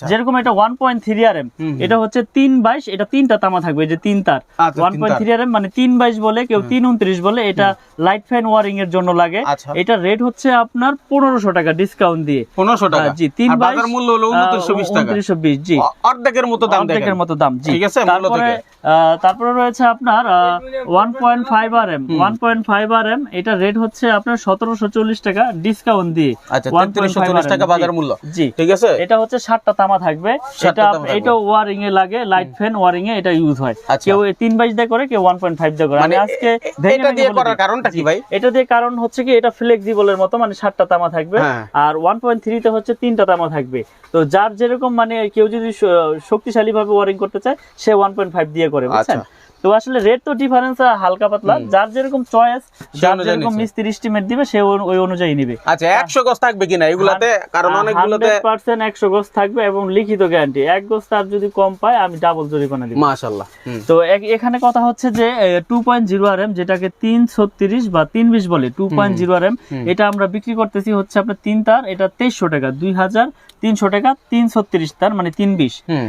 আচ্ছা। যেরকম এটা one point three R M. এটা হচ্ছে তিন বাইশ এটা তিনটা তামা থাকবে যে তিন তার। One point three R M মানে তিন বাইশ বলে কেউ তিন উনত্রিশ বলে এটা লাইট ফ্যান ওয়ারিং এর জন্য লাগে। আচ্ছা। এটা রেট হচ্ছে আপনার পনেরোশো টাকা ডিসকাউন্ট দিয়ে। পনেরোশো টাকা। জি তিন বাইশ মূল্য হলো উনত্রিশশো বিশ জি। অর্ধেকের মতো দাম অর্ধেকের মতো দাম জি। ঠিক আছে, তারপরে তারপরে রয়েছে আপনার one point five R M one point five R M এটা রেট হচ্ছে আপনার সতেরোশো চল্লিশ টাকা ডিসকাউন্ট দিয়ে। আচ্ছা 1.5 তেত্রিশশো চল্লিশ টাকা বাজার মূল্য। জি। ঠিক আছে? এটা হচ্ছে সাতটা তামা থাকবে। এটা এটা ওয়ারিং এ লাগে লাইট ফ্যান ওয়ারিং এ এটা ইউজ হয়। আচ্ছা। কেউ তিন বাইশ দিয়ে করে কেউ ওয়ান পয়েন্ট ফাইভ দিয়ে করে। মানে আমি আজকে এটা দিয়ে করার কারণটা কি ভাই? এটা দিয়ে কারণ হচ্ছে কি এটা ফ্লেক্সিবলের মতো মানে সাতটা তামা থাকবে। হ্যাঁ। আর ওয়ান পয়েন্ট থ্রিতে হচ্ছে তিনটা তামা থাকবে। তো যার যেরকম মানে কেউ যদি শক্তিশালী ভাবে ওয়ারিং করতে চায় সে ওয়ান পয়েন্ট ফাইভ দিয়ে করে বুঝছেন? আচ্ছা। তো আসলে রেট তো ডিফারেন্স হালকা পাতলা। যার যেরকম চয়েস যার যেরকম মিস্ত্রি এস্টিমেট দিবে সে ওই- অনুযায়ী নিবে। আচ্ছা একশো গজ থাকবে কিনা? এগুলাতে কারণ অনেকগুলোতে পার্সেন্ট একশো গজ থাকবে এবং লিখিত গ্যারান্টি এক গোজ তার যদি কম পায় আমি ডাবল জরিমানা দিব। মাশাল্লাহ হুম। তো এখানে কথা হচ্ছে যে টু পয়েন্ট জিরো যেটাকে তিন ছত্রিশ বা তিন বিশ বলে two point zero R M এটা আমরা বিক্রি করতেছি হচ্ছে আপনার তিন তার এটা 2300 টাকা দুই হাজার তিনশো টাকা তিন ছত্রিশ তার মানে তিন বিশ। হুম।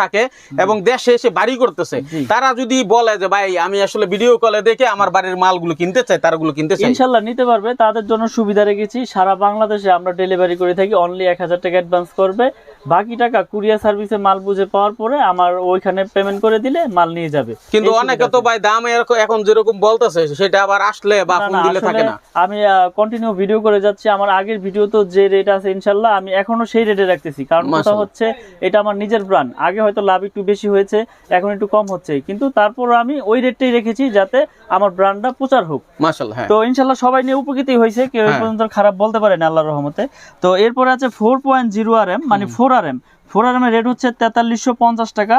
থাকে এবং দেশে এসে বাড়ি করতেছে। তারা যদি বলে যে ভাই আমি আসলে ভিডিও কলে দেখে আমার বাড়ির মালগুলো কিনতে চাই তারগুলো কিনতে চাই। ইনশাল্লাহ নিতে পারবে। তাদের জন্য সুবিধা রেখেছি। সারা বাংলাদেশে আমরা ডেলিভারি করে থাকি। অনলি এক হাজার টাকা অ্যাডভান্স করবে। বাকি টাকা কুরিয়ার সার্ভিসে মাল বুঝে পাওয়ার পরে আমার ওইখানে পেমেন্ট করে দিলে মাল নিয়ে যাবে। কিন্তু অনেকে তো ভাই দাম এরকম- এখন যেরকম বলতেছে সেটা আবার আসলে বা ফোন দিলে থাকে না। আমি কন্টিনিউ ভিডিও করে যাচ্ছি। আমার আগের ভিডিও তো যে রেট আছে ইনশাল্লাহ আমি এখনও সেই রেটে রাখতেছি। কারণ কথা হচ্ছে এটা আমার নিজের ব্র্যান্ড আগে হয়তো লাভ একটু বেশি হয়েছে এখন একটু কম হচ্ছে। কিন্তু তারপর আমি ওই রেটটাই রেখেছি যাতে আমার ব্র্যান্ডটা প্রচার হোক। মাশাল্লাহ হ্যাঁ। তো ইনশাল্লাহ সবাই নিয়ে উপকৃতই হয়েছে। কেউ হ্যাঁ। পর্যন্ত খারাপ বলতে পারে না আল্লাহর রহমতে। তো এরপরে আছে four point zero R M মানে four R M. Four R এর রেট হচ্ছে তেতাল্লিশশো পঞ্চাশ টাকা।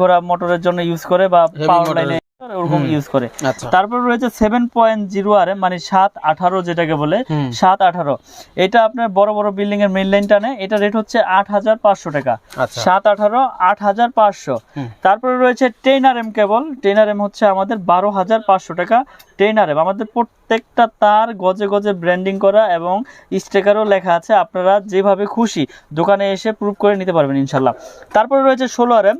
ঘোড়া মোটরের জন্য ইউজ করে বা পাওয়ার লাইনে ওরকম ইউজ করে। আচ্ছা। তারপর রয়েছে সেভেন পয়েন্ট জিরো আর মানে সাত আঠারো যেটাকে বলে সাত আঠারো। এটা আপনার বড় বড় বিল্ডিং এর মেইন লাইন টানে এটা রেট হচ্ছে আট হাজার পাঁচশো টাকা। আচ্ছা। সাত আঠারো আট হাজার পাঁচশো। তারপরে রয়েছে টেন আর এম কেবল টেন আর এম হচ্ছে আমাদের বারো হাজার পাঁচশো টাকা। টেন আর এম আমাদের প্রত্যেকটা তার গজে গজে ব্র্যান্ডিং করা এবং স্টিকারও লেখা আছে। আপনারা যেভাবে খুশি দোকানে এসে প্রুভ করে নিতে পারবেন ইনশাল্লাহ। তারপরে রয়েছে ষোলো আর এম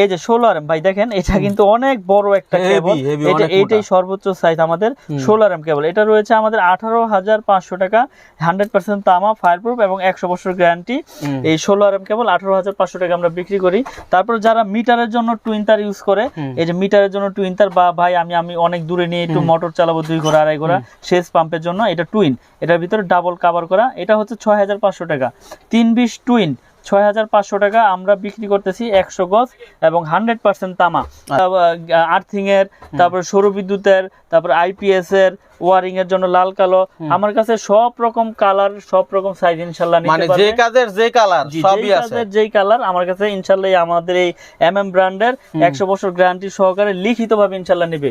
এই যে ষোলো আর এম ভাই দেখেন এটা কিন্তু অনেক বড় একটা কেবল এটা এইটাই সর্বোচ্চ সাইজ আমাদের ষোলো আর এম কেবল এটা রয়েছে আমাদের আঠারো হাজার পাঁচশো টাকা হান্ড্রেড পার্সেন্ট তামা ফায়ার প্রুফ এবং একশো বছর গ্যারান্টি এই ষোলো আর এম কেবল আঠারো হাজার পাঁচশো টাকা আমরা বিক্রি করি। তারপর যারা মিটারের জন্য টুইন তার ইউজ করে এই যে মিটারের জন্য টুইন তার বা ভাই আমি আমি অনেক দূরে নিয়ে একটু মোটর চালাবো দুই ঘোড়া আড়াই ঘোড়া সেচ পাম্পের জন্য এটা টুইন এটার ভিতরে ডাবল কাভার করা। এটা হচ্ছে ছয় হাজার পাঁচশো টাকা। তিন বিশ টুইন ছয় হাজার পাঁচশো টাকা আমরা বিক্রি করতেছি একশো গজ এবং হান্ড্রেড পার্সেন্ট তামা। আর্থিং এর তারপর সৌর বিদ্যুতের তারপর আইপিএস এর ওয়ারিং এর জন্য লাল কালো। আমার কাছে সব রকম কালার সব রকম সাইজ ইনশাল্লাহ মানে যে কাজের যে কালার সবই আছে। যেই কালার আমার কাছে ইনশাল্লাহ আমাদের এই এম এম ব্র্যান্ডের একশো বছর গ্যারান্টি সহকারে লিখিত ভাবে ইনশাল্লাহ নিবে।